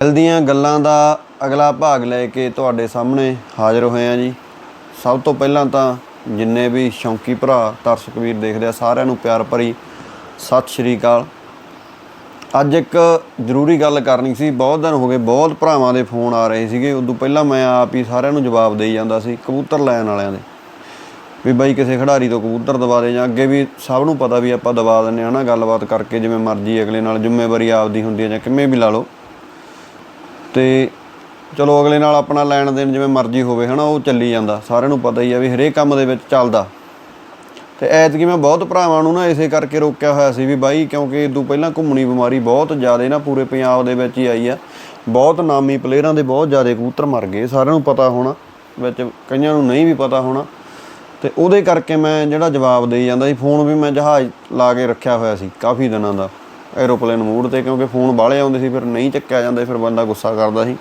ਦਿਲ ਦੀਆਂ ਗੱਲਾਂ ਦਾ ਅਗਲਾ ਭਾਗ ਲੈ ਕੇ ਤੁਹਾਡੇ ਸਾਹਮਣੇ ਹਾਜ਼ਰ ਹੋਏ ਆ ਜੀ। ਸਭ ਤੋਂ ਪਹਿਲਾਂ ਤਾਂ ਜਿੰਨੇ ਵੀ ਸ਼ੌਂਕੀ ਭਰਾ ਤਰਸ਼ਕ ਵੀਰ ਦੇਖਦੇ ਆ, ਸਾਰਿਆਂ ਨੂੰ ਪਿਆਰ ਭਰੀ ਸਤਿ ਸ਼੍ਰੀ ਅਕਾਲ। ਅੱਜ ਇੱਕ ਜ਼ਰੂਰੀ ਗੱਲ ਕਰਨੀ ਸੀ, ਬਹੁਤ ਦਿਨ ਹੋ ਗਏ, ਬਹੁਤ ਭਰਾਵਾਂ ਦੇ ਫੋਨ ਆ ਰਹੇ ਸੀਗੇ। ਉਦੋਂ ਪਹਿਲਾਂ ਮੈਂ ਆਪ ਹੀ ਸਾਰਿਆਂ ਨੂੰ ਜਵਾਬ ਦੇਈ ਜਾਂਦਾ ਸੀ, ਕਬੂਤਰ ਲੈਣ ਵਾਲਿਆਂ ਦੇ। ਵੀ ਬਾਈ ਕਿਸੇ ਖਿਡਾਰੀ ਤੋਂ ਕਬੂਤਰ ਦਵਾ ਦੇ ਜਾਂ ਅੱਗੇ ਵੀ ਸਭ ਨੂੰ ਪਤਾ ਵੀ ਆਪਾਂ ਦਵਾ ਦਿੰਨੇ ਆ ਨਾ, ਗੱਲਬਾਤ ਕਰਕੇ ਜਿਵੇਂ ਮਰਜ਼ੀ ਅਗਲੇ ਨਾਲ ਜ਼ਿੰਮੇਵਾਰੀ ਆਪਦੀ ਹੁੰਦੀ ਹੈ ਜਾਂ ਕਿਵੇਂ ਵੀ ਲਾ ਲਓ। ਤੇ ਚਲੋ ਅਗਲੇ ਨਾਲ ਆਪਣਾ ਲੈਣ ਦੇਣ ਜਿਵੇਂ ਮਰਜ਼ੀ ਹੋਵੇ, ਹਨਾ, ਉਹ ਚੱਲੀ ਜਾਂਦਾ। ਸਾਰਿਆਂ ਨੂੰ ਪਤਾ ਹੀ ਆ ਵੀ ਹਰੇਕ ਕੰਮ ਦੇ ਵਿੱਚ ਚੱਲਦਾ। ਤੇ ਐਤਕੀ ਮੈਂ ਬਹੁਤ ਭਰਾਵਾਂ ਨੂੰ ਨਾ ਇਸੇ ਕਰਕੇ ਰੋਕਿਆ ਹੋਇਆ ਸੀ ਵੀ ਬਾਈ, ਕਿਉਂਕਿ ਇਦੋਂ ਪਹਿਲਾਂ ਘੁੰਮਣੀ ਬਿਮਾਰੀ ਬਹੁਤ ਜ਼ਿਆਦਾ ਨਾ, ਪੂਰੇ ਪੰਜਾਬ ਦੇ ਵਿੱਚ ਹੀ ਆਈ ਆ। ਬਹੁਤ ਨਾਮੀ ਪਲੇਅਰਾਂ ਦੇ ਬਹੁਤ ਜ਼ਿਆਦਾ ਕਬੂਤਰ ਮਰ ਗਏ, ਸਾਰਿਆਂ ਨੂੰ ਪਤਾ ਹੋਣਾ, ਵਿੱਚ ਕਈਆਂ ਨੂੰ ਨਹੀਂ ਵੀ ਪਤਾ ਹੋਣਾ। ਤੇ ਉਹਦੇ ਕਰਕੇ ਮੈਂ ਜਿਹੜਾ ਜਵਾਬ ਦੇਈ ਜਾਂਦਾ ਸੀ, ਫੋਨ ਵੀ ਮੈਂ ਜਹਾਜ਼ ਲਾ ਕੇ ਰੱਖਿਆ ਹੋਇਆ ਸੀ ਕਾਫੀ ਦਿਨਾਂ ਦਾ। ਐਰੋਪਲੇਨ ਮੋਡ ਤੇ, ਕਿਉਂਕਿ ਫੋਨ ਬਾਹਲੇ ਆਉਂਦੇ ਸੀ, ਫਿਰ ਨਹੀਂ ਚੱਕਿਆ ਜਾਂਦਾ ਫਿਰ ਬੰਦਾ ਗੁੱਸਾ ਕਰਦਾ ਸੀ।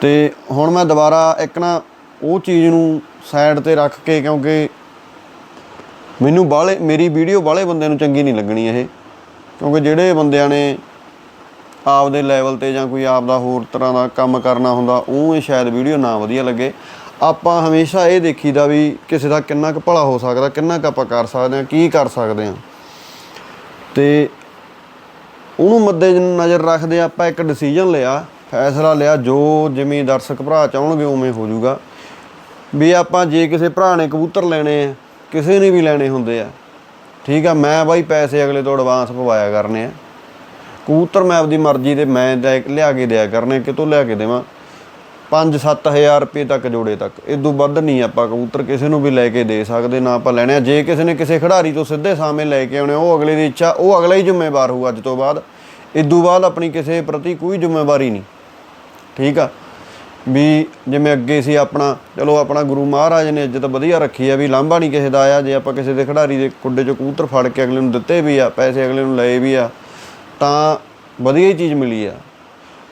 ਤੇ ਹੁਣ ਮੈਂ ਦੁਬਾਰਾ ਇੱਕ ਨਾ ਉਹ ਚੀਜ਼ ਨੂੰ ਸਾਈਡ ਤੇ ਰੱਖ ਕੇ, ਕਿਉਂਕਿ ਮੈਨੂੰ ਬਾਹਲੇ, ਮੇਰੀ ਵੀਡੀਓ ਬਾਹਲੇ ਬੰਦਿਆਂ ਨੂੰ ਚੰਗੀ ਨਹੀਂ ਲੱਗਣੀ ਇਹ। ਕਿਉਂਕਿ ਜਿਹੜੇ ਬੰਦਿਆਂ ਨੇ ਆਪਦੇ ਲੈਵਲ ਤੇ ਜਾਂ ਕੋਈ ਆਪਦਾ ਹੋਰ ਤਰ੍ਹਾਂ ਦਾ ਕੰਮ ਕਰਨਾ ਹੁੰਦਾ, ਉਹ ਸ਼ਾਇਦ ਵੀਡੀਓ ਨਾ ਵਧੀਆ ਲੱਗੇ। ਆਪਾਂ ਹਮੇਸ਼ਾ ਇਹ ਦੇਖੀਦਾ ਵੀ ਕਿਸੇ ਦਾ ਕਿੰਨਾ ਕੁ ਭਲਾ ਹੋ ਸਕਦਾ, ਕਿੰਨਾ ਕੁ ਆਪਾਂ ਕਰ ਸਕਦੇ ਹਾਂ, ਕੀ ਕਰ ਸਕਦੇ ਹਾਂ। ਤੇ ਉਹਨੂੰ ਮੱਦੇ ਨਜ਼ਰ ਰੱਖਦੇ ਆਪਾਂ ਇੱਕ ਡਿਸੀਜਨ ਲਿਆ, ਫੈਸਲਾ ਲਿਆ, ਜੋ ਜਿਵੇਂ ਦਰਸ਼ਕ ਭਰਾ ਚਾਹਣਗੇ ਉਵੇਂ ਹੋ ਜਾਊਗਾ। ਵੀ ਆਪਾਂ ਜੇ ਕਿਸੇ ਭਰਾ ਨੇ ਕਬੂਤਰ ਲੈਣੇ ਆ, ਕਿਸੇ ਨੇ ਵੀ ਲੈਣੇ ਹੁੰਦੇ ਆ, ਠੀਕ ਆ, ਮੈਂ ਬਾਈ ਪੈਸੇ ਅਗਲੇ ਤੋਂ ਐਡਵਾਂਸ ਪਵਾਇਆ ਕਰਨੇ ਆ। ਕਬੂਤਰ ਮੈਂ ਆਪਦੀ ਮਰਜ਼ੀ ਦੇ ਮੈਂ ਲਿਆ ਕੇ ਦਿਆ ਕਰਨੇ ਕਿਤੋਂ ਲਿਆ ਕੇ ਦੇਵਾਂ। 5-7000 ਰੁਪਏ ਤੱਕ ਜੋੜੇ ਤੱਕ। ਇਦੋਂ ਵੱਧ ਨਹੀਂ ਆਪਾਂ ਕਬੂਤਰ ਕਿਸੇ ਨੂੰ ਵੀ ਲੈ ਕੇ ਦੇ ਸਕਦੇ, ਨਾ ਆਪਾਂ ਲੈਣੇ ਆ। ਜੇ ਕਿਸੇ ਨੇ ਕਿਸੇ ਖਿਡਾਰੀ ਤੋਂ ਸਿੱਧੇ ਸਾਹਮਣੇ ਲੈ ਕੇ ਆਉਣੇ ਉਹ ਅਗਲੇ ਦੀ ਇੱਛਾ, ਉਹ ਅਗਲਾ ਹੀ ਜ਼ਿੰਮੇਵਾਰ ਹੋਊ ਅੱਜ ਤੋਂ ਬਾਅਦ। ਇਦੋਂ ਬਾਅਦ ਆਪਣੀ ਕਿਸੇ ਪ੍ਰਤੀ ਕੋਈ ਜ਼ਿੰਮੇਵਾਰੀ ਨਹੀਂ। ਠੀਕ ਆ? ਵੀ ਜਿਵੇਂ ਅੱਗੇ ਸੀ ਆਪਣਾ, ਚਲੋ ਆਪਣਾ ਗੁਰੂ ਮਹਾਰਾਜ ਨੇ ਇੱਜ਼ਤ ਵਧੀਆ ਰੱਖੀ ਆ ਵੀ ਲਾਂਭਾ ਨਹੀਂ ਕਿਸੇ ਦਾ ਆਇਆ। ਜੇ ਆਪਾਂ ਕਿਸੇ ਦੇ ਖਿਡਾਰੀ ਦੇ ਕੁੱਡੇ 'ਚ ਕਬੂਤਰ ਫੜ ਕੇ ਅਗਲੇ ਨੂੰ ਦਿੱਤੇ ਵੀ ਆ, ਪੈਸੇ ਅਗਲੇ ਨੂੰ ਲਏ ਵੀ ਆ, ਤਾਂ ਵਧੀਆ ਹੀ ਚੀਜ਼ ਮਿਲੀ ਆ।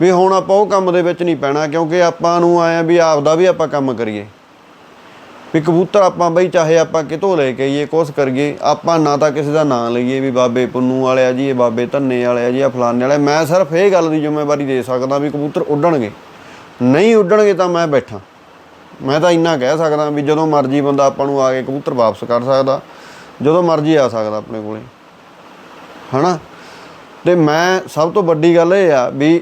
ਵੀ ਹੁਣ ਆਪਾਂ ਉਹ ਕੰਮ ਦੇ ਵਿੱਚ ਨਹੀਂ ਪੈਣਾ, ਕਿਉਂਕਿ ਆਪਾਂ ਨੂੰ ਆਇਆ ਵੀ ਆਪਦਾ ਵੀ ਆਪਾਂ ਕੰਮ ਕਰੀਏ। ਵੀ ਕਬੂਤਰ ਆਪਾਂ ਬਈ ਚਾਹੇ ਆਪਾਂ ਕਿਤੋਂ ਲੈ ਕੇ ਆਈਏ, ਕੁਛ ਕਰੀਏ, ਆਪਾਂ ਨਾ ਤਾਂ ਕਿਸੇ ਦਾ ਨਾਂ ਲਈਏ ਵੀ ਬਾਬੇ ਪੁੰਨੂ ਵਾਲੇ ਆ ਜੀ, ਇਹ ਬਾਬੇ ਧੰਨੇ ਵਾਲੇ ਆ ਜੀ ਆ ਫਲਾਣੇ ਵਾਲੇ ਮੈਂ ਸਿਰਫ ਇਹ ਗੱਲ ਦੀ ਜ਼ਿੰਮੇਵਾਰੀ ਦੇ ਸਕਦਾ ਵੀ ਕਬੂਤਰ ਉੱਡਣਗੇ। ਨਹੀਂ ਉੱਡਣਗੇ ਤਾਂ ਮੈਂ ਬੈਠਾ। ਮੈਂ ਤਾਂ ਇੰਨਾ ਕਹਿ ਸਕਦਾ ਵੀ ਜਦੋਂ ਮਰਜ਼ੀ ਬੰਦਾ ਆਪਾਂ ਨੂੰ ਆ ਕੇ ਕਬੂਤਰ ਵਾਪਸ ਕਰ ਸਕਦਾ, ਜਦੋਂ ਮਰਜ਼ੀ ਆ ਸਕਦਾ ਆਪਣੇ ਕੋਲੇ। ਹਨਾ? ਤੇ ਮੈਂ ਸਭ ਤੋਂ ਵੱਡੀ ਗੱਲ ਇਹ ਆ ਵੀ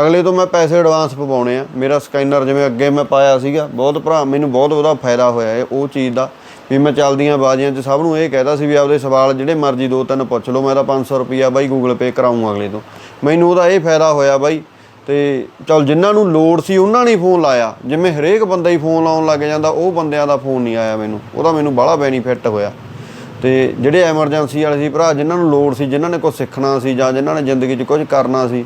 ਅਗਲੇ ਤੋਂ ਮੈਂ ਪੈਸੇ ਐਡਵਾਂਸ ਪਵਾਉਣੇ ਆ। ਮੇਰਾ ਸਕੈਨਰ ਜਿਵੇਂ ਅੱਗੇ ਮੈਂ ਪਾਇਆ ਸੀਗਾ, ਬਹੁਤ ਭਰਾ, ਮੈਨੂੰ ਬਹੁਤ ਉਹਦਾ ਫਾਇਦਾ ਹੋਇਆ ਹੈ ਉਹ ਚੀਜ਼ ਦਾ। ਵੀ ਮੈਂ ਚੱਲਦੀਆਂ ਬਾਜ਼ੀਆਂ 'ਚ ਸਭ ਨੂੰ ਇਹ ਕਹਿਦਾ ਸੀ ਵੀ ਆਪਦੇ ਸਵਾਲ ਜਿਹੜੇ ਮਰਜ਼ੀ ਦੋ ਤਿੰਨ ਪੁੱਛ ਲਓ, ਮੈਂ ਤਾਂ 500 ਰੁਪਿਆ ਬਾਈ ਗੂਗਲ ਪੇ ਕਰਾਊਂ ਅਗਲੇ ਤੋਂ। ਮੈਨੂੰ ਉਹਦਾ ਇਹ ਫਾਇਦਾ ਹੋਇਆ ਬਾਈ, ਤੇ ਚਲ ਜਿਨ੍ਹਾਂ ਨੂੰ ਲੋੜ ਸੀ ਉਹਨਾਂ ਨੇ ਫੋਨ ਲਾਇਆ। ਜਿਵੇਂ ਹਰੇਕ ਬੰਦਾ ਹੀ ਫੋਨ ਲਾਉਣ ਲੱਗ ਜਾਂਦਾ, ਉਹ ਬੰਦਿਆਂ ਦਾ ਫੋਨ ਨਹੀਂ ਆਇਆ ਮੈਨੂੰ। ਉਹਦਾ ਮੈਨੂੰ ਬਾਹਲਾ ਬੈਨੀਫਿਟ ਹੋਇਆ। ਤੇ ਜਿਹੜੇ ਐਮਰਜੈਂਸੀ ਵਾਲੇ ਸੀ ਭਰਾ, ਜਿਨ੍ਹਾਂ ਨੂੰ ਲੋੜ ਸੀ, ਜਿਨ੍ਹਾਂ ਨੇ ਕੁਝ ਸਿੱਖਣਾ ਸੀ ਜਾਂ ਜਿਨ੍ਹਾਂ ਨੇ ਜ਼ਿੰਦਗੀ 'ਚ ਕੁਝ ਕਰਨਾ ਸੀ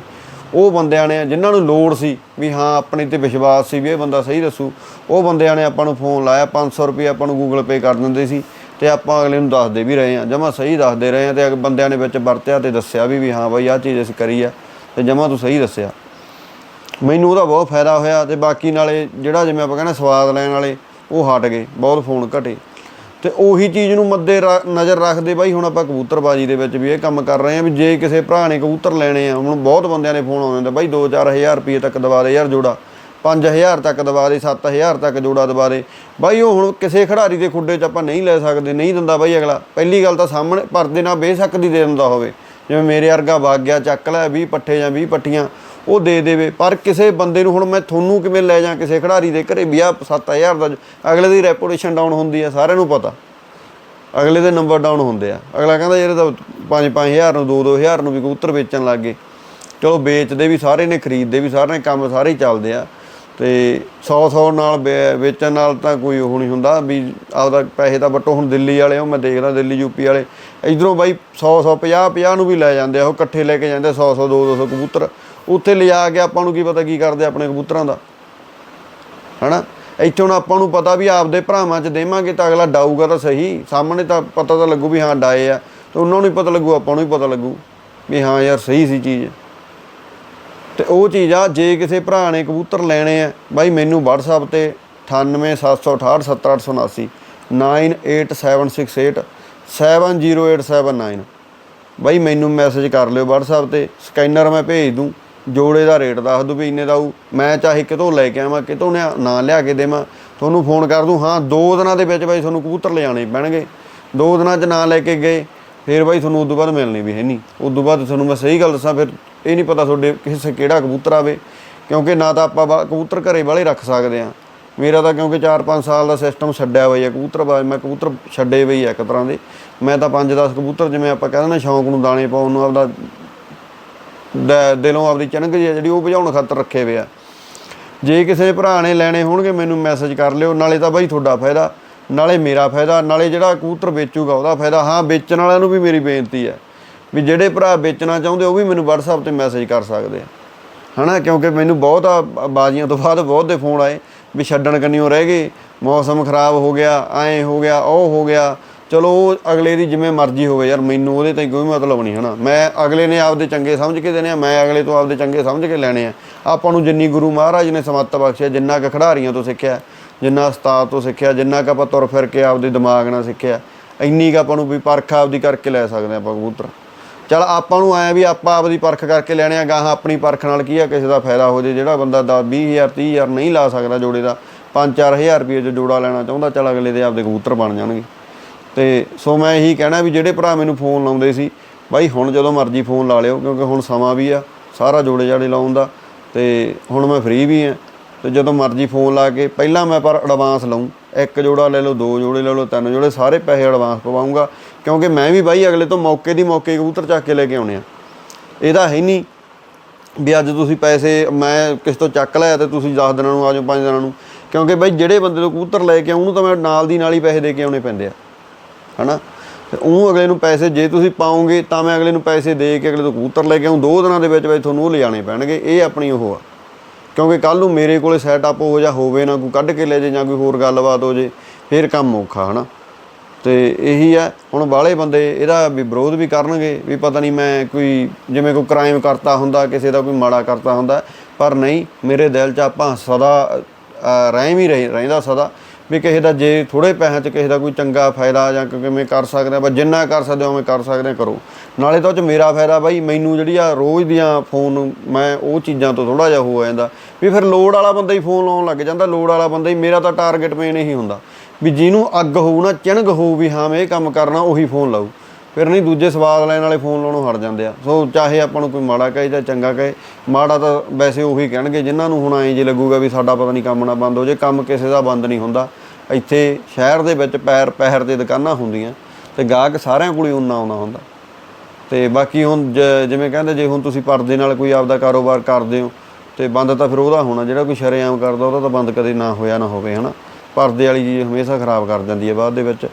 ਉਹ ਬੰਦਿਆਂ ਨੇ, ਜਿਨ੍ਹਾਂ ਨੂੰ ਲੋੜ ਸੀ ਵੀ ਹਾਂ, ਆਪਣੇ ਤੇ ਵਿਸ਼ਵਾਸ ਸੀ ਵੀ ਇਹ ਬੰਦਾ ਸਹੀ ਦੱਸੂ, ਉਹ ਬੰਦਿਆਂ ਨੇ ਆਪਾਂ ਨੂੰ ਫੋਨ ਲਾਇਆ 500 ਰੁਪਏ ਆਪਾਂ ਨੂੰ ਗੂਗਲ ਪੇ ਕਰ ਦਿੰਦੇ ਸੀ ਤੇ ਆਪਾਂ ਅਗਲੇ ਨੂੰ ਦੱਸਦੇ ਵੀ ਰਹੇ ਆ ਜਮਾ ਸਹੀ ਦੱਸਦੇ ਰਹੇ ਆ ਤੇ ਅਗ- ਬੰਦਿਆਂ ਨੇ ਵਿੱਚ ਵਰਤਿਆ ਤੇ ਦੱਸਿਆ ਵੀ ਵੀ ਹਾਂ ਬਾਈ ਆਹ ਚੀਜ਼ ਅਸੀਂ ਕਰੀ ਆ ਤੇ ਜਮਾ ਤੂੰ ਸਹੀ ਦੱਸਿਆ। ਮੈਨੂੰ ਉਹਦਾ ਬਹੁਤ ਫਾਇਦਾ ਹੋਇਆ ਤੇ ਬਾਕੀ ਨਾਲੇ ਜਿਹੜਾ ਜਿਵੇਂ ਆਪਾਂ ਕਹਿੰਦੇ ਸਵਾਦ ਲੈਣ ਵਾਲੇ, ਉਹ ਹਟ ਗਏ, ਬਹੁਤ ਫੋਨ ਘਟੇ। ਤੇ ਉਹੀ ਚੀਜ਼ ਨੂੰ ਮੱਦੇ ਰ- ਨਜ਼ਰ ਰੱਖਦੇ ਬਾਈ, ਹੁਣ ਆਪਾਂ ਕਬੂਤਰਬਾਜੀ ਦੇ ਵਿੱਚ ਵੀ ਇਹ ਕੰਮ ਕਰ ਰਹੇ ਆ ਵੀ ਜੇ ਕਿਸੇ ਭਰਾ ਨੇ ਕਬੂਤਰ ਲੈਣੇ ਆ, ਹੁਣ ਬਹੁਤ ਬੰਦਿਆਂ ਨੇ ਫੋਨ ਆਉਂਦੇ ਨੇ, ਬਾਈ 2-4000 ਰੁਪਏ ਤੱਕ ਦਵਾ ਦੇ ਯਾਰ ਜੋੜਾ 5000 ਤੱਕ ਦਵਾ ਦੇ 7000 ਤੱਕ ਜੋੜਾ ਦਵਾ ਦੇ, ਬਾਈ ਉਹ ਹੁਣ ਕਿਸੇ ਖਿਡਾਰੀ ਦੇ ਖੁੱਡੇ 'ਚ ਆਪਾਂ ਨਹੀਂ ਲੈ ਸਕਦੇ, ਨਹੀਂ ਦਿੰਦਾ ਬਾਈ ਅਗਲਾ, ਪਹਿਲੀ ਗੱਲ ਤਾਂ ਸਾਹਮਣੇ ਪਰਦੇ ਨਾਲ ਬੇਸ਼ੱਕ ਦੀ ਦੇ ਦਿੰਦਾ ਹੋਵੇ, ਜਿਵੇਂ ਮੇਰੇ ਵਰਗਾ ਵਗ ਚੱਕ ਲੈ 20 ਪੱਠੇ ਜਾਂ 20 ਪੱਠੀਆਂ ਉਹ ਦੇ ਦੇਵੇ। ਪਰ ਕਿਸੇ ਬੰਦੇ ਨੂੰ ਹੁਣ ਮੈਂ ਤੁਹਾਨੂੰ ਕਿਵੇਂ ਲੈ ਜਾ ਕਿਸੇ ਖਿਡਾਰੀ ਦੇ ਘਰੇ ਵੀ ਆ 7000 ਦਾ ਅਗਲੇ ਦੀ ਰੈਪੂਟੇਸ਼ਨ ਡਾਊਨ ਹੁੰਦੀ ਆ, ਸਾਰਿਆਂ ਨੂੰ ਪਤਾ। ਅਗਲੇ ਦੇ ਨੰਬਰ ਡਾਊਨ ਹੁੰਦੇ ਆ। ਅਗਲਾ ਕਹਿੰਦਾ ਯਾਰ ਇਹ ਤਾਂ 5-5000 ਨੂੰ 2-2000 ਨੂੰ ਵੀ ਕਬੂਤਰ ਵੇਚਣ ਲੱਗ ਗਏ। ਚਲੋ ਵੇਚਦੇ ਵੀ ਸਾਰੇ ਨੇ, ਖਰੀਦਦੇ ਵੀ ਸਾਰੇ ਨੇ, ਕੰਮ ਸਾਰੇ ਹੀ ਚੱਲਦੇ ਆ। ਤੇ 100-100 ਨਾਲ ਵੇ- ਵੇਚਣ ਨਾਲ ਤਾਂ ਕੋਈ ਉਹ ਨਹੀਂ ਹੁੰਦਾ ਵੀ ਆਪਦਾ ਪੈਸੇ ਤਾਂ ਵੱਟੋ ਹੁਣ ਦਿੱਲੀ ਵਾਲੇ ਉਹ ਮੈਂ ਦੇਖਦਾ ਦਿੱਲੀ, ਯੂਪੀ ਵਾਲੇ। ਇਧਰੋਂ ਬਾਈ 100-100 50-50 ਨੂੰ ਵੀ ਲੈ ਜਾਂਦੇ ਆ, ਉਹ ਇਕੱਠੇ ਲੈ ਕੇ ਜਾਂਦੇ 100-100 200 ਕਬੂਤਰ। ਉੱਥੇ ਲਿਜਾ ਕੇ ਆਪਾਂ ਨੂੰ ਕੀ ਪਤਾ ਕੀ ਕਰਦੇ ਆਪਣੇ ਕਬੂਤਰਾਂ ਦਾ ਹਨਾ ਇੱਥੋਂ ਹੁਣ ਆਪਾਂ ਨੂੰ ਪਤਾ ਵੀ ਆਪਦੇ ਭਰਾਵਾਂ 'ਚ ਦੇਵਾਂਗੇ ਤਾਂ ਅਗਲਾ ਡਾਊਗਾ ਤਾਂ ਸਹੀ ਸਾਹਮਣੇ ਤਾਂ ਪਤਾ ਤਾਂ ਲੱਗੂ ਵੀ ਹਾਂ ਡਾਏ ਆ ਤੇ ਉਹਨਾਂ ਨੂੰ ਹੀ ਪਤਾ ਲੱਗੂ ਆਪਾਂ ਨੂੰ ਹੀ ਪਤਾ ਲੱਗੂ ਵੀ ਹਾਂ ਯਾਰ ਸਹੀ ਸੀ ਚੀਜ਼ ਤੇ ਉਹ ਚੀਜ਼ ਆ ਜੇ ਕਿਸੇ ਭਰਾ ਨੇ ਕਬੂਤਰ ਲੈਣੇ ਆ ਬਾਈ ਮੈਨੂੰ WhatsApp ਤੇ 9876878879 98768 70879 ਬਾਈ ਮੈਨੂੰ ਮੈਸੇਜ ਕਰ ਲਿਓ WhatsApp ਤੇ ਸਕੈਨਰ ਮੈਂ ਭੇਜ ਦੂੰ ਜੋੜੇ ਦਾ ਰੇਟ ਦੱਸ ਦੂ ਵੀ ਇੰਨੇ ਦਾ ਉਹ ਮੈਂ ਚਾਹੇ ਕਿਤੋਂ ਲੈ ਕੇ ਆਵਾਂ, ਕਿਤੋਂ ਨਾ ਨਾ ਲਿਆ ਕੇ ਦੇਵਾਂ। ਤੁਹਾਨੂੰ ਫੋਨ ਕਰ ਦੂੰ ਹਾਂ, ਦੋ ਦਿਨਾਂ ਦੇ ਵਿੱਚ ਬਾਈ ਤੁਹਾਨੂੰ ਕਬੂਤਰ ਲਿਜਾਣੇ ਪੈਣਗੇ। ਦੋ ਦਿਨਾਂ 'ਚ ਨਾ ਲੈ ਕੇ ਗਏ, ਫਿਰ ਬਾਈ ਤੁਹਾਨੂੰ ਉਦੋਂ ਬਾਅਦ ਮਿਲਣੀ ਵੀ ਹੈ ਨਹੀਂ। ਉਦੋਂ ਬਾਅਦ ਤੁਹਾਨੂੰ ਮੈਂ ਸਹੀ ਗੱਲ ਦੱਸਾਂ, ਫਿਰ ਇਹ ਨਹੀਂ ਪਤਾ ਤੁਹਾਡੇ ਕਿਸੇ ਕਿਹੜਾ ਕਬੂਤਰ ਆਵੇ। ਕਿਉਂਕਿ ਨਾ ਤਾਂ ਆਪਾਂ ਵਾ- ਕਬੂਤਰ ਘਰੇ ਵਾਲੇ ਰੱਖ ਸਕਦੇ ਆ ਮੇਰਾ ਤਾਂ ਕਿਉਂਕਿ 4-5 ਸਾਲ ਦਾ ਸਿਸਟਮ ਛੱਡਿਆ ਹੋਇਆ ਕਬੂਤਰ ਬਾਜ਼ ਮੈਂ ਕਬੂਤਰ ਛੱਡੇ ਹੋਏ ਆ ਇੱਕ ਤਰ੍ਹਾਂ ਦੇ। ਮੈਂ ਤਾਂ 5-10 ਕਬੂਤਰ ਜਿਵੇਂ ਆਪਾਂ ਕਹਿੰਦੇ ਨਾ ਸ਼ੌਂਕ ਨੂੰ ਦਾਣੇ ਪਾਉਣ ਨੂੰ, ਆਪਦਾ ਦਿਲੋਂ ਆਪਦੀ ਚਣਕ ਜਿਹੀ ਆ ਜਿਹੜੀ ਉਹ ਭਜਾਉਣ ਖਾਤਰ ਰੱਖੇ ਹੋਏ ਆ। ਜੇ ਕਿਸੇ ਭਰਾ ਨੇ ਲੈਣੇ ਹੋਣਗੇ, ਮੈਨੂੰ ਮੈਸੇਜ ਕਰ ਲਿਓ, ਨਾਲੇ ਤਾਂ ਬਾਈ ਤੁਹਾਡਾ ਫਾਇਦਾ, ਨਾਲੇ ਮੇਰਾ ਫਾਇਦਾ, ਨਾਲੇ ਜਿਹੜਾ ਕਬੂਤਰ ਵੇਚੂਗਾ ਉਹਦਾ ਫਾਇਦਾ। ਹਾਂ, ਵੇਚਣ ਵਾਲਿਆਂ ਨੂੰ ਵੀ ਮੇਰੀ ਬੇਨਤੀ ਹੈ ਵੀ ਜਿਹੜੇ ਭਰਾ ਵੇਚਣਾ ਚਾਹੁੰਦੇ, ਉਹ ਵੀ ਮੈਨੂੰ WhatsApp ਤੇ ਮੈਸੇਜ ਕਰ ਸਕਦੇ ਆ। ਹਨਾ, ਕਿਉਂਕਿ ਮੈਨੂੰ ਬਹੁਤ ਆ, ਬਾਜ਼ੀਆਂ ਤੋਂ ਬਾਅਦ ਬਹੁਤ ਦੇ ਫੋਨ ਆਏ ਵੀ ਛੱਡਣ ਕੰਨਿਓ ਰਹਿ ਗਏ, ਮੌਸਮ ਖਰਾਬ ਹੋ ਗਿਆ, ਐਂ ਹੋ ਗਿਆ, ਉਹ ਹੋ ਗਿਆ ਚਲੋ ਉਹ ਅਗਲੇ ਦੀ ਜਿਵੇਂ ਮਰਜ਼ੀ ਹੋਵੇ ਯਾਰ, ਮੈਨੂੰ ਉਹਦੇ ਤੇ ਕੋਈ ਮਤਲਬ ਨਹੀਂ ਹਨਾ। ਮੈਂ ਅਗਲੇ ਨੇ ਆਪਦੇ ਚੰਗੇ ਸਮਝ ਕੇ ਦੇਣੇ ਆ, ਮੈਂ ਅਗਲੇ ਤੋਂ ਆਪਦੇ ਚੰਗੇ ਸਮਝ ਕੇ ਲੈਣੇ ਆ। ਆਪਾਂ ਨੂੰ ਜਿੰਨੀ ਗੁਰੂ ਮਹਾਰਾਜ ਨੇ ਸਮੱਤ ਬਖਸ਼ਿਆ, ਜਿੰਨਾ ਕੁ ਖਿਡਾਰੀਆਂ ਤੋਂ ਸਿੱਖਿਆ, ਜਿੰਨਾ ਉਸਤਾਦ ਤੋਂ ਸਿੱਖਿਆ, ਜਿੰਨਾ ਕੁ ਆਪਾਂ ਤੁਰ ਫਿਰ ਕੇ ਆਪਦੇ ਦਿਮਾਗ ਨਾਲ ਸਿੱਖਿਆ, ਇੰਨੀ ਕੁ ਆਪਾਂ ਨੂੰ ਵੀ ਪਰਖ ਆਪਦੀ ਕਰਕੇ ਲੈ ਸਕਦੇ ਆਪਾਂ ਕਬੂਤਰ। ਚਲ ਆਪਾਂ ਨੂੰ ਆਇਆ ਵੀ ਆਪਾਂ ਆਪਦੀ ਪਰਖ ਕਰਕੇ ਲੈਣੇ ਆ, ਗਾਹਾਂ ਆਪਣੀ ਪਰਖ ਨਾਲ ਕੀ ਆ, ਕਿਸੇ ਦਾ ਫਾਇਦਾ ਹੋ ਜੇ, ਜਿਹੜਾ ਬੰਦਾ ਦਾ 20000 30000 ਨਹੀਂ ਲਾ ਸਕਦਾ ਜੋੜੇ ਦਾ 5-4000 ਰੁਪਏ ਜੋ ਜੋੜਾ ਲੈਣਾ ਚਾਹੁੰਦਾ, ਚਲ ਅਗਲੇ ਦੇ ਆਪਦੇ ਕਬੂਤਰ ਬਣ ਜਾਣਗੇ। ਤੇ ਸੋ ਮੈਂ ਇਹੀ ਕਹਿਣਾ ਵੀ ਜਿਹੜੇ ਭਰਾ ਮੈਨੂੰ ਫੋਨ ਲਾਉਂਦੇ ਸੀ, ਬਾਈ ਹੁਣ ਜਦੋਂ ਮਰਜ਼ੀ ਫੋਨ ਲਾ ਲਿਓ, ਕਿਉਂਕਿ ਹੁਣ ਸਮਾਂ ਵੀ ਆ, ਸਾਰਾ ਜੋੜੇ ਜਾੜੇ ਲਾਉਣ ਦਾ, ਤੇ ਹੁਣ ਮੈਂ ਫ੍ਰੀ ਵੀ ਆ, ਤੇ ਜਦੋਂ ਮਰਜ਼ੀ ਫੋਨ ਲਾ ਕੇ, ਪਹਿਲਾਂ ਮੈਂ ਪਰ ਐਡਵਾਂਸ ਲਵਾਂ ਇੱਕ ਜੋੜਾ ਲੈ ਲਓ, ਦੋ ਜੋੜੇ ਲੈ ਲਓ, ਤਿੰਨ ਜੋੜੇ, ਸਾਰੇ ਪੈਸੇ ਐਡਵਾਂਸ ਪਵਾਉਂਗਾ, ਕਿਉਂਕਿ ਮੈਂ ਵੀ ਬਾਈ ਅਗਲੇ ਤੋਂ ਮੌਕੇ ਦੀ ਮੌਕੇ ਕਬੂਤਰ ਚੱਕ ਕੇ ਲੈ ਕੇ ਆਉਣੇ ਆ। ਇਹਦਾ ਹੈ ਨਹੀਂ ਵੀ ਅੱਜ ਤੁਸੀਂ ਪੈਸੇ ਮੈਂ ਕਿਸ ਤੋਂ ਚੱਕ ਲਿਆ ਤੇ ਤੁਸੀਂ 10 ਦਿਨਾਂ ਨੂੰ ਆ ਜਾਓ 5 ਦਿਨਾਂ ਨੂੰ, ਕਿਉਂਕਿ ਬਾਈ ਜਿਹੜੇ ਬੰਦੇ ਤੋਂ ਕਬੂਤਰ ਲੈ ਕੇ ਆਉਂ, ਉਹਨੂੰ ਤਾਂ ਮੈਂ ਨਾਲ ਦੀ ਨਾਲ ਹੀ ਪੈਸੇ ਦੇ ਕੇ ਆਉਣੇ ਪੈਂਦੇ ਆ। ਹਨਾ? ਤੇ ਉਹ ਅਗਲੇ ਨੂੰ ਪੈਸੇ ਜੇ ਤੁਸੀਂ ਪਾਉਂਗੇ ਤਾਂ ਮੈਂ ਅਗਲੇ ਨੂੰ ਪੈਸੇ ਦੇ ਕੇ ਅਗਲੇ ਤੋਂ ਕਬੂਤਰ ਲੈ ਕੇ ਆਉਂ ਦੋ ਦਿਨਾਂ ਦੇ ਵਿੱਚ ਵਿੱਚ ਤੁਹਾਨੂੰ ਉਹ ਲਿਜਾਣੇ ਪੈਣਗੇ। ਇਹ ਆਪਣੀ ਉਹ ਆ। ਕਿਉਂਕਿ ਕੱਲ ਨੂੰ ਮੇਰੇ ਕੋਲੇ ਸੈਟਅਪ ਹੋ ਜਾ ਹੋਵੇ ਨਾ ਕੋਈ ਕੱਢ ਕੇ ਲੈ ਜੇ ਜਾਂ ਕੋਈ ਹੋਰ ਗੱਲਬਾਤ ਹੋ ਜੇ ਫਿਰ ਕੰਮ ਔਖਾ ਹਨਾ? ਤੇ ਇਹੀ ਆ। ਹੁਣ ਬਾਹਲੇ ਬੰਦੇ ਇਹਦਾ ਵੀ ਵਿਰੋਧ ਵੀ ਕਰਨਗੇ ਵੀ ਪਤਾ ਨਹੀਂ ਮੈਂ ਕੋਈ ਜਿਵੇਂ ਕੋਈ ਕ੍ਰਾਈਮ ਕਰਤਾ ਹੁੰਦਾ ਕਿਸੇ ਦਾ ਕੋਈ ਮਾੜਾ ਕਰਤਾ ਹੁੰਦਾ ਪਰ ਨਹੀਂ ਮੇਰੇ ਦਿਲ 'ਚ ਆਪਾਂ ਸਦਾ ਅਹ, ਰਹਿਮ ਹੀ ਰਹਿੰਦਾ ਸਦਾ। ਵੀ ਕਿਸੇ ਦਾ ਜੇ ਥੋੜੇ ਪੈਸਿਆਂ 'ਚ ਕਿਸੇ ਦਾ ਕੋਈ ਚੰਗਾ ਫਾਇਦਾ ਜਾਂ ਕਿਵੇਂ ਕਰ ਸਕਦੇ ਆ, ਬਸ ਜਿੰਨਾ ਕਰ ਸਕਦੇ ਹੋ ਉਵੇਂ ਕਰ ਸਕਦੇ ਆ, ਕਰੋ। ਨਾਲੇ ਤਾਂ ਉਹ 'ਚ ਮੇਰਾ ਫਾਇਦਾ ਬਾਈ, ਮੈਨੂੰ ਜਿਹੜੀ ਆ ਰੋਜ਼ ਦੀਆਂ ਫੋਨ, ਮੈਂ ਉਹ ਚੀਜ਼ਾਂ ਤੋਂ ਥੋੜਾ ਜਿਹਾ ਹੋ ਜਾਂਦਾ। ਵੀ ਫਿਰ ਲੋੜ ਵਾਲਾ ਬੰਦਾ ਹੀ ਫੋਨ ਲਾਉਣ ਲੱਗ ਜਾਂਦਾ, ਲੋੜ ਵਾਲਾ ਬੰਦਾ ਹੀ, ਮੇਰਾ ਤਾਂ ਟਾਰਗੇਟ ਮੇਨ ਹੀ ਹੁੰਦਾ। ਵੀ ਜਿਹਨੂੰ ਅੱਗ ਹੋਊ ਨਾ, ਚਿਣਗ ਹੋਊ ਵੀ ਹਾਂ, ਮੈਂ ਇਹ ਕੰਮ ਕਰਨਾ, ਉਹੀ ਫੋਨ ਲਾਊ। ਫਿਰ ਨਹੀਂ ਦੂਜੇ ਸਵਾਦ ਲੈਣ ਵਾਲੇ ਫੋਨ ਲਾਉਣੋਂ ਹਟ ਜਾਂਦੇ ਆ। ਸੋ ਚਾਹੇ ਆਪਾਂ ਨੂੰ ਕੋਈ ਮਾੜਾ ਕਹੇ ਜਾਂ ਚੰਗਾ ਕਹੇ, ਮਾੜਾ ਤਾਂ ਵੈਸੇ ਉਹੀ ਕਹਿਣਗੇ ਜਿਨ੍ਹਾਂ ਨੂੰ ਹੁਣ ਐਂ ਜੇ ਲੱਗੂਗਾ ਵੀ ਸਾਡਾ ਪਤਾ ਨਹੀਂ ਕੰਮ ਨਾ ਬੰਦ ਹੋ ਜੇ, ਕੰਮ ਕਿਸੇ ਦਾ ਬੰਦ ਨਹੀਂ ਹੁੰਦਾ। ਇੱਥੇ ਸ਼ਹਿਰ ਦੇ ਵਿੱਚ ਪੈਰ ਪੈਰ ਤੇ ਦੁਕਾਨਾਂ ਹੁੰਦੀਆਂ ਤੇ ਗਾਹਕ ਸਾਰਿਆਂ ਕੋਲ ਹੀ ਉਨਾ ਆਉਂਦਾ ਹੁੰਦਾ। ਤੇ ਬਾਕੀ ਹੁਣ ਜ- ਜਿਵੇਂ ਕਹਿੰਦੇ, ਜੇ ਹੁਣ ਤੁਸੀਂ ਪਰਦੇ ਨਾਲ ਕੋਈ ਆਪਦਾ ਕਾਰੋਬਾਰ ਕਰਦੇ ਹੋ, ਤੇ ਬੰਦ ਤਾਂ ਫਿਰ ਉਹਦਾ ਹੋਣਾ, ਜਿਹੜਾ ਕੋਈ ਸ਼ਰੇਆਮ ਕਰਦਾ ਉਹਦਾ ਤਾਂ ਬੰਦ ਕਦੇ ਨਾ ਹੋਇਆ ਨਾ ਹੋਵੇ, ਹਨਾ। ਪਰਦੇ ਵਾਲੀ ਚੀਜ਼ ਹਮੇਸ਼ਾ ਖਰਾਬ ਕਰ ਜਾਂਦੀ ਹੈ ਬਾਅਦ ਦੇ ਵਿੱਚ।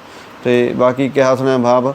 ਤੇ ਬਾਕੀ ਕਿਹਾ ਸੁਣਿਆ ਭਾਵ